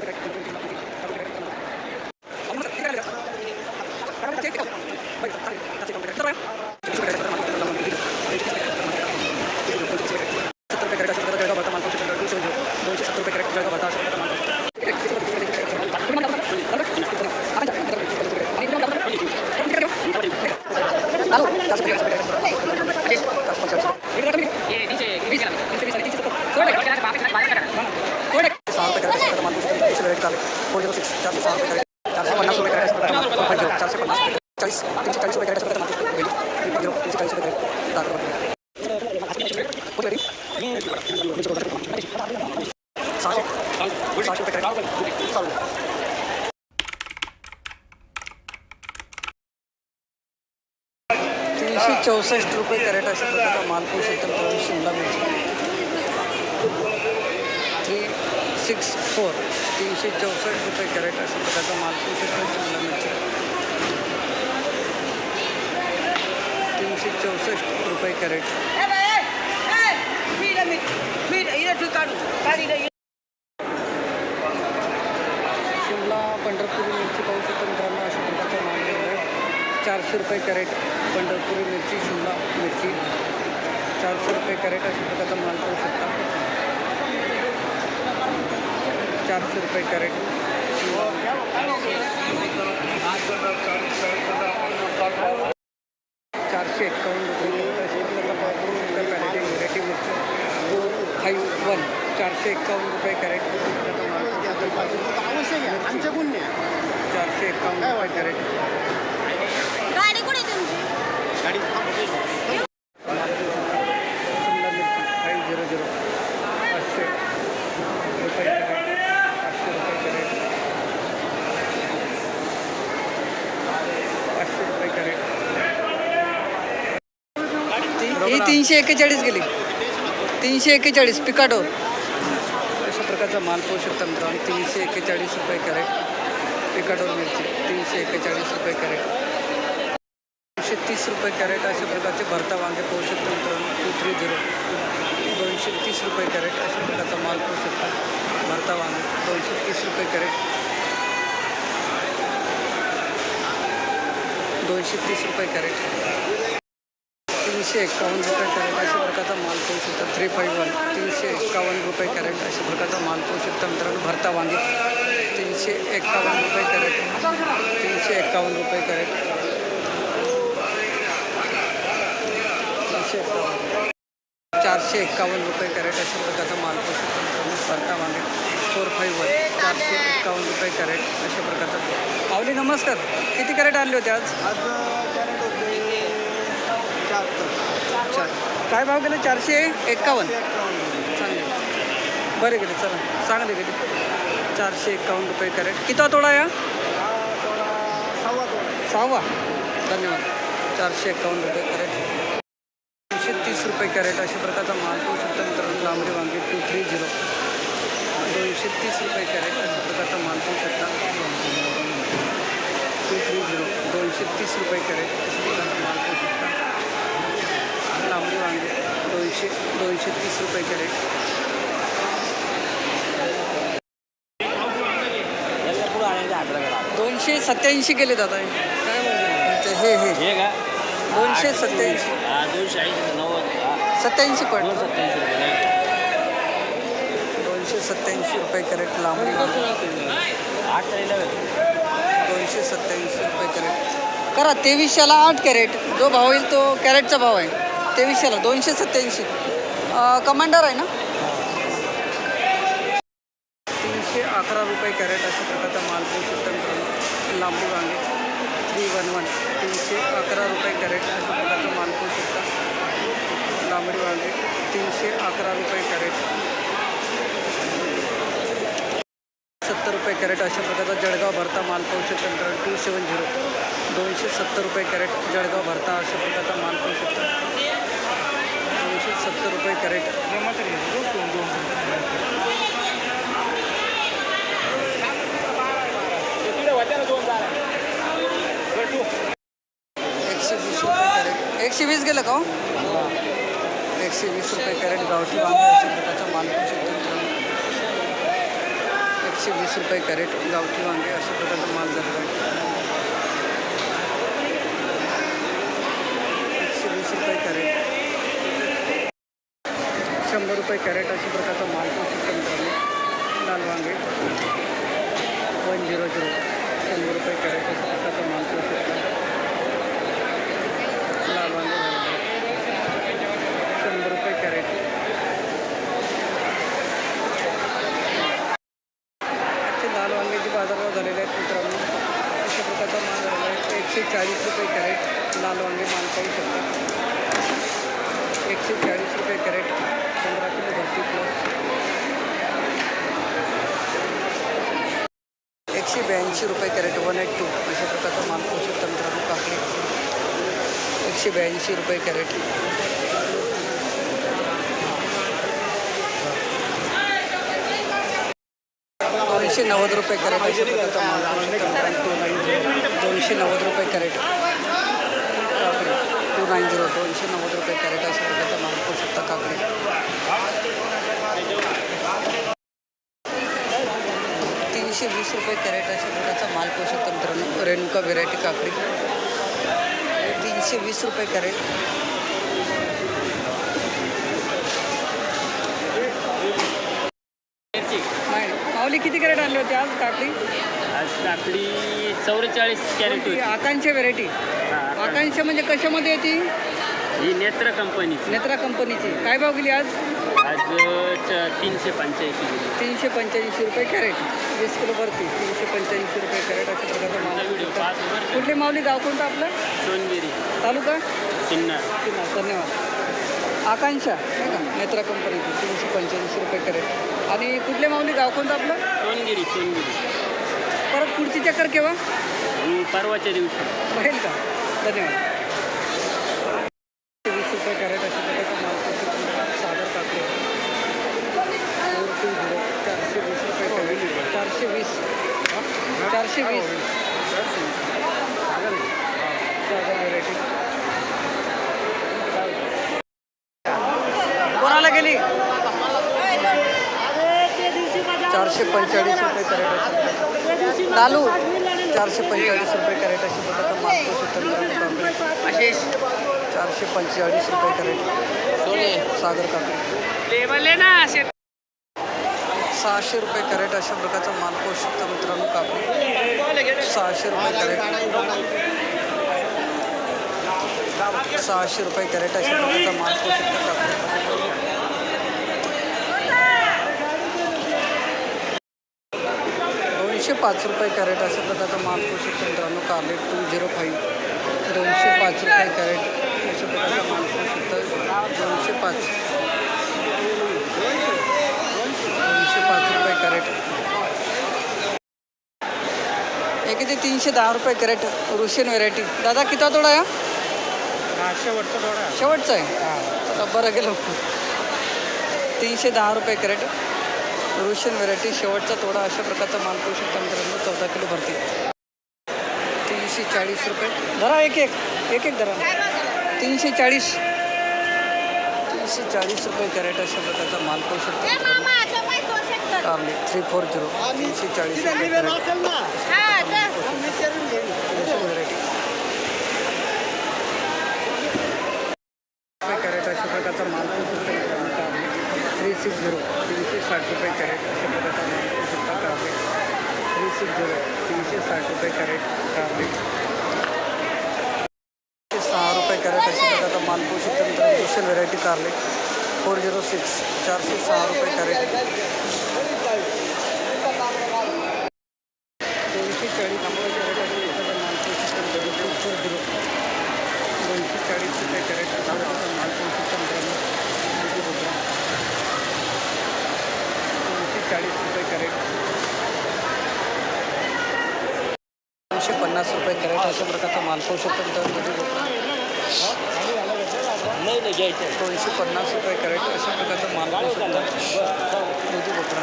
सहा तीनशे चौसष्ट रुपये कॅरेट अशा प्रकारचा माल पोषक शकतो शिमला मिरची। थ्री सिक्स फोर तीन तीनशे चौसष्ट रुपये कॅरेट अशा प्रकारचा माल पोषक शकतो शिमला मिरची। तीनशे चौसष्ट रुपये कॅरेट। शिमला पंढरपुरी मिरची पाहू शकतो मित्रांनो अशा प्रकारचा माल आहे. चारशे रुपये कॅरेट पंढरपुरी मिरची शिमला मिरची. चारशे रुपये कॅरेट अशा प्रकारचा माल पाहू शकता. चारशे रुपये कॅरेट. चारशे एक्कावन्न रुपये कॅरेट. आमच्या गुन्हे चारशे एक्कावन्न रुपये कॅरेट. गाडी कुठे तुमची? गाडी थांबवते शिमला मिरची फाईव्ह झिरो झिरो पाचशे रुपये कॅरेट. पाचशे रुपये कॅरेट. पाचशे रुपये कॅरेट. ही तीनशे एक्केचाळीस गेली. तीनशे एक्केचाळीस पिकाडो अशा माल पाहू शकता मित्रांनो तीनशे एक्केचाळीस रुपये कॅरेट पिकाडोर मिरची तीनशे एक्केचाळीस रुपये कॅरेट. दोनशे तीस रुपये कॅरेट अशा प्रकारचे भरता वांगे पाहू शकतो मित्रांनो टू थ्री झिरो. दोनशे तीस रुपये कॅरेट अशा प्रकारचा माल पाहू शकता भरता वांगे. दोनशे तीस रुपये कॅरेट. दोनशे तीस रुपये कॅरेट. तीनशे एक्कावन्न रुपये कॅरेट अशा प्रकारचा माल पाहू शकता. थ्री फाईव्ह वन तीनशे एक्कावन्न रुपये कॅरेट अशा प्रकारचा माल पाहू शकता मित्रांनो. भरता वांगे. तीनशे एक्कावन्न रुपये कॅरेट. तीनशे एक्कावन्न रुपये कॅरेट. तीनशे एक्कावन्न चारशे एक्कावन्न रुपये कॅरेट अशा प्रकारचा माल पाहू शकता मित्रांनो. भरता वांगे. फोर फाईव्ह वन चारशे एक्कावन्न रुपये कॅरेट अशा प्रकारचा. पावली नमस्कार. किती कॅरेट आणले होते आज? आज कॅरेट होते शहात्तर चार काय भाव गेले? चारशे एक्कावन्न चांगले. बरे गेले चला. चांगले गेले. चारशे एक्कावन्न रुपये कॅरेट. किती तोडा या सहावा. धन्यवाद. चारशे एक्कावन्न रुपये कॅरेट. दोनशे तीस रुपये कॅरेट. अशा प्रकारचा माल तो शकता मित्रांनो लांबडी वांगी टू थ्री झिरो दोनशे तीस रुपये कॅरेट. अशा प्रकारचा माल तो शकता टू थ्री झिरो दोन तीस रुपये कॅरेट अशा प्रकारचा माल पाहू शकता लांबडी वांगे दोनशे रुपये कॅरेट. दोनशे सत्याऐंशी गेले दादा हे. काय बोलतो हे हे. हे का? दोनशे सत्याऐंशी दोनशे. ऐंशी नव्वद. सत्याऐंशी नाही दोनशे सत्याऐंशी रुपये कॅरेट चाळीला दोनशे सत्याऐंशी रुपये कॅरेट. करा तेवीसशेला आठ कॅरेट. जो भाव येईल तो कॅरेटचा भाव आहे. तेवीसशेला दोनशे सत्याऐंशी कमांडर आहे ना? तीनशे अकरा रुपये कॅरेट अशा प्रकारचा माल पाहू लांबू मित्रांनो लांबडी वांगे. Three one one. तीनशे अकरा रुपये कॅरेट अशा प्रकारचा माल पाहू लांबडी वांगे. तीनशे अकरा रुपये कॅरेट. सत्तर रुपये कॅरेट अशा प्रकारचा जळगाव भरता माल पाहू शकता टू सेवन झिरो दोनशे सत्तर रुपये कॅरेट जळगाव भरता अशा प्रकारचा माल पाहू शकता रुपये कॅरेट एकशे वीस रुपये कॅरेट एकशे वीस गेलं का हो? एकशे वीस रुपये कॅरेट गावठी प्रकारचा माल एकशे वीस रुपये कॅरेट गावठी वांगे अशा प्रकारचा माल झालेला आहे एकशे वीस रुपये कॅरेट शंभर रुपये कॅरेट अशा प्रकारचा माल पण शकतो मित्रांनो लाल वांगे. वन झिरो झिरो शंभर रुपये कॅरेट अशा प्रकारचा माल पण शकतो लाल वांगे शंभर रुपये कॅरेट. लाल वांग्याचे बाजारभाव झालेले आहेत मित्रांनो अशा प्रकारचा माल झालेला आहे. एकशे चाळीस रुपये कॅरेट लाल वांगे माल पाहू शकता एकशे चाळीस रुपये कॅरेट पंधरा किलो भरती प्लस एकशे ब्याऐंशी रुपये कॅरेट वन एट टू अशा प्रकारचा माल पाहू शकता मित्रांनो एकशे ब्याऐंशी रुपये कॅरेट. दोनशे नव्वद रुपये कॅरेट अशा प्रकारचा माल पाहू शकता टू नाईन झिरो दोनशे नव्वद रुपये कॅरेट. टू नाईन झिरो दोनशे नव्वद रुपये कॅरेट अशा प्रकारचा माल पाहू शकता काकडे. तीनशे वीस रुपये कॅरेट अशा प्रकारचा माल पाहू शकता मित्रांनो रेणुका व्हेरायटी काकडी. तीनशे वीस रुपये कॅरेट. माऊली किती कॅरेट आणले होते आज काकडी? आज काकडी चौवेचाळीस कॅरेट होती. आकांक्षा व्हेरायटी. आकांक्षा म्हणजे कशामध्ये येते? ही नेत्र कंपनीची. नेत्रा कंपनीची. काय भाव गेली आज? आज तीनशे पंच्याऐंशी तीनशे पंच्याऐंशी रुपये कॅरेट. वीस किलो भरती. तीनशे पंच्याऐंशी रुपये कॅरेट अशा प्रकारचा माल. व्हिडिओ? कुठले माऊली गाव कोणतं आपलं? सोनगिरी. तालुका? सिन्नर किन्नर. धन्यवाद. आकांक्षा. नाही का? नेत्रा कंपनीची. तीनशे पंच्याऐंशी रुपये कॅरेट. आणि कुठले माऊली गाव कोणतं आपलं? सोनगिरी सोनगिरी. परत पुढची चक्कर केव्हा? परवाच्या दिवशी. बघेल का? धन्यवाद वीस रुपये कॅरेट अशा प्रकारचा माल पाहू Sagar Kakade four two zero चारशे वीस रुपये कॅरेट चारशे वीस चारशे वीस. कोणाला गेली? चारशे पंचेचाळीस रुपये कॅरेट. लालू चारशे पंचेचाळीस रुपये कॅरेट अशा शकता आशिष. चारशे पंचेचाळीस रुपये कॅरेट. सागर काकडे सहाशे रुपये कॅरेट अशा प्रकारचा माल पाहू शकता मित्रांनो काकडी सहाशे रुपये कॅरेट. सहाशे रुपये कॅरेट अशा प्रकारचा माल पाहू शकता काकडी दोनशे पाच रुपये कॅरेट अशा प्रकारचा माल पाहू शकतो मित्रांनो कार्लेट टू झिरो फाईव्ह दोनशे पाच रुपये कॅरेट अशा प्रकारचा माल पाहू शकतो दोनशे पाच दोनशे पाच रुपये कॅरेट. हे किती तीनशे दहा रुपये कॅरेट रुशियन व्हेरायटी दादा किती तोडा हा? शेवटचा थोडा. शेवटचा आहे? बरं गेलो. तीनशे दहा रुपये कॅरेट रुशियन व्हेरायटी शेवटचा तोडा अशा प्रकारचा माल पाहू शकता मित्रांनो चौदा किलो भरती. तीनशे चाळीस रुपये. धरा एक एक एक एक धरा. तीनशे चाळीस. तीनशे चाळीस रुपये कॅरेट अशा प्रकारचा माल पाहू शकता कारले थ्री फोर झिरो तीनशे चाळीस रुपये कॅरेट हा अशा प्रकारचा माल थ्री सिक्स झिरो तीनशे साठ रुपये कॅरेट अशा प्रकारचा माल शकता कारले थ्री सिक्स झिरो तीनशे साठ रुपये कॅरेट कारले सहा रुपये कॅरेट अशा प्रकारचा माल पाहू शकता मित्रांनो रुशियन व्हेरायटी कारले. फोर झिरो सिक्स चारशे सहा रुपये कॅरेट दोनशे चाळीस रुपये कॅरेट अशा प्रकारचा माल पाहू शकता मित्रांनो टू फोर झिरो दोनशे चाळीस रुपये कॅरेट अशा प्रकारचा माल पाहू शकता मित्रांनो मोठी भोपळा. दोनशे चाळीस रुपये कॅरेट दोनशे पन्नास रुपये कॅरेट अशा प्रकारचा माल पाहू शकता मित्रांनो मोठी भोपळा. नाही नाही घ्यायचं दोनशे पन्नास रुपये कॅरेट अशा प्रकारचा माल पाहू शकता मोठी भोपळा.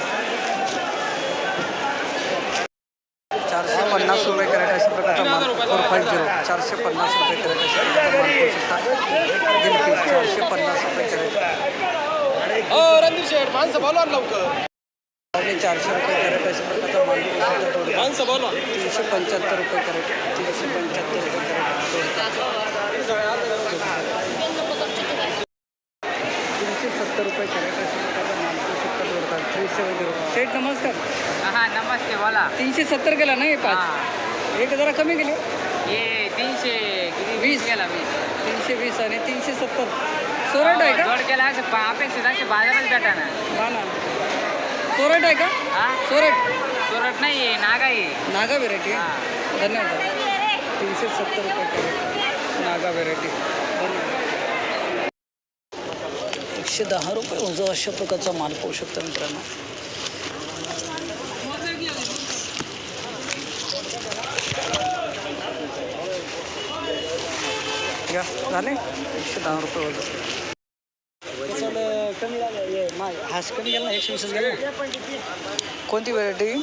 चारशे पन्नास रुपये कॅरेट अशा प्रकारचा माल फोर फाईव्ह झिरो चारशे पन्नास रुपये कॅरेट अशा प्रकारचा माल शकता चारशे पन्नास रुपये कॅरेट. माणसं बोलवा लवकर. आणि चारशे रुपये कॅरेट अशा प्रकारचा माल शकता. तीनशे पंच्याहत्तर रुपये कॅरेट तीनशे पंच्याहत्तर रुपये कॅरेट दोडका. तीनशे सत्तर रुपये कॅरेट अशा प्रकारचा माल पाहू शकता दोडका थ्री सेट नमस्कार. हा नमस्ते बोला. तीनशे सत्तर गेला ना हे पाच? एक जरा कमी गेले हे तीनशे किती वीस. गेला वीस. तीनशे वीस आणि तीनशे सत्तर. सोरट आहे का? जोड केला असं पा- अपेक्षित असे बाजारच भेटा ना. ना सोरट आहे का? हा? सोरट. सुरत नाही आहे नागा आहे. नागा व्हेरायटी हा. धन्यवाद. तीनशे सत्तर रुपये नागा व्हेरायटी धन्यवाद. एकशे दहा रुपये ओझं अशा प्रकारचा माल पाहू शकता मित्रांनो. घ्या झाले? एकशे दहा रुपये वजन कमी हाच कमी गेला एकशे वीसच गेला कोणती व्हरायटी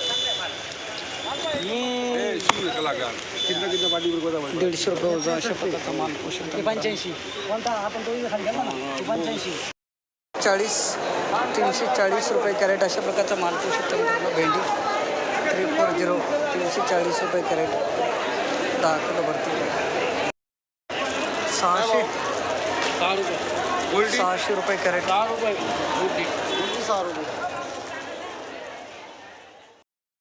दीडशे रुपये वजन अशा प्रकारचा माल पाहू शकता पंच्याऐंशी चाळीस तीनशे चाळीस रुपये कॅरेट अशा प्रकारचा माल पाहू भेंडी. थ्री फोर झिरो तीनशे चाळीस रुपये कॅरेट. दहा किलो भरती. सहाशे. सहाशे रुपये कॅरेट. सहा रुपये.